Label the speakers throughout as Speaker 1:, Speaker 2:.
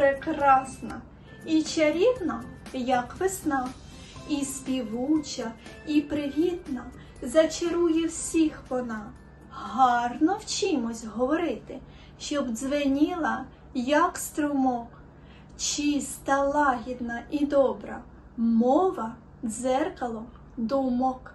Speaker 1: прекрасна, і чарівна, як весна, і співуча, і привітна, зачарує всіх вона. Гарно вчимось говорити, щоб дзвеніла, як струмок, чиста, лагідна і добра, мова дзеркало думок.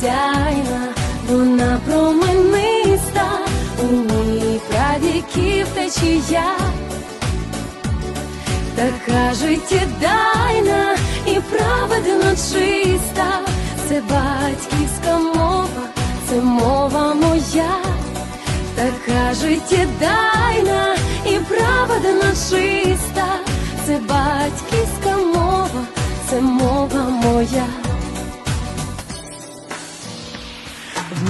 Speaker 2: сяйна, вона промениста, у ній прадіків течія, така життєдайна і праведно чиста, це батьківська мова, це мова моя, така життєдайна і праведно чиста, це батьківська мова, це мова моя.